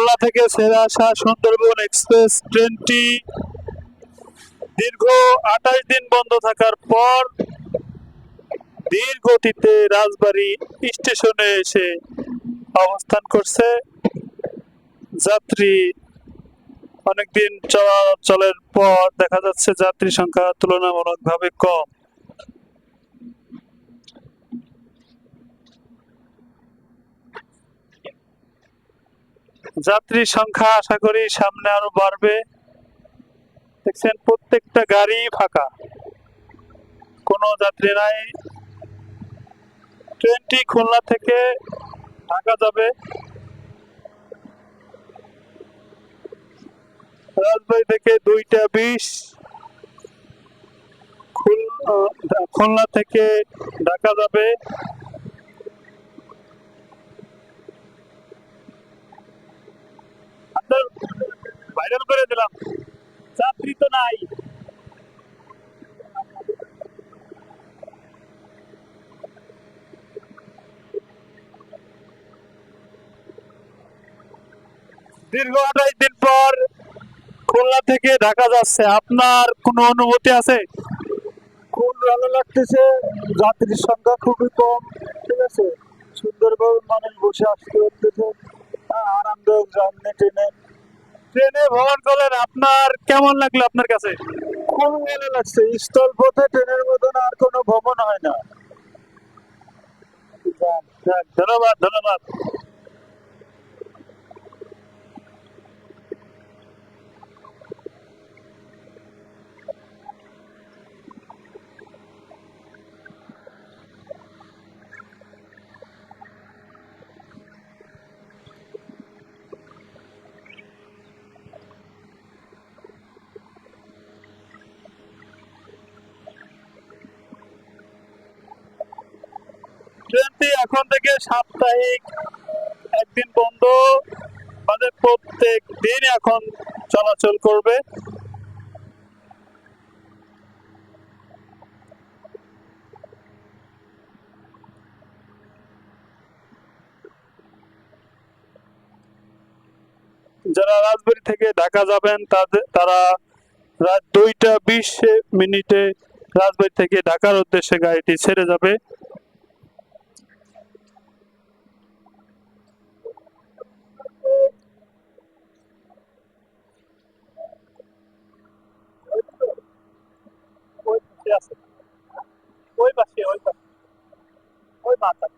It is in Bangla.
খুলনা থেকে ছেড়ে আসা সুন্দরবন এক্সপ্রেস ট্রেনটি দীর্ঘ আঠাশ দিন বন্ধ থাকার পর ধীর গতিতে রাজবাড়ী স্টেশনে এসে অবস্থান করছে। যাত্রী অনেকদিন চলাচলের পর দেখা যাচ্ছে যাত্রী সংখ্যা তুলনামূলকভাবে কম। যাত্রীর সংখ্যা আশা করি সামনে আরও বাড়বে। দেখছেন, প্রত্যেকটা গাড়ি ফাঁকা। কোনো যাত্রী নাই। ট্রেনটি খুলনা থেকে ঢাকা যাবে। রাজবাড়ি থেকে দুইটা বিশ। খুল- খুলনা থেকে ঢাকা যাবে আপনার ভাইরাল করে দিলাম। চাকরি তো নাই। দীর্ঘ আঠাশ দিন পর খুলনা থেকে ঢাকা যাচ্ছে। আপনার কোনো অনুভূতি আছে? খুব ভালো লাগতেছে। যাত্রীর সংখ্যা খুবই কম ঠিক আছে? সুন্দরভাবে মানুষ বসে আসতে আহ, আরামদায়ক জার্নি ট্রেনে ট্রেনে ভ্রমণ করলেন আপনার কেমন লাগল আপনার কাছে? খুব ভালো লাগছে। স্থল পথে ট্রেনের মতন আর কোনো ভ্রমণ হয় না। ধন্যবাদ ধন্যবাদ। ট্রেনটি এখন থেকে সাপ্তাহিক একদিন বন্ধ মানে প্রত্যেক দিন এখন চলাচল করবে। যারা রাজবাড়ি থেকে ঢাকা যাবেন, তাদের, তারা রাত দুইটা বিশ মিনিটে রাজবাড়ি থেকে ঢাকার উদ্দেশ্যে গাড়িটি ছেড়ে যাবে। Oi, baixei, oi, baixei. Oi, mata.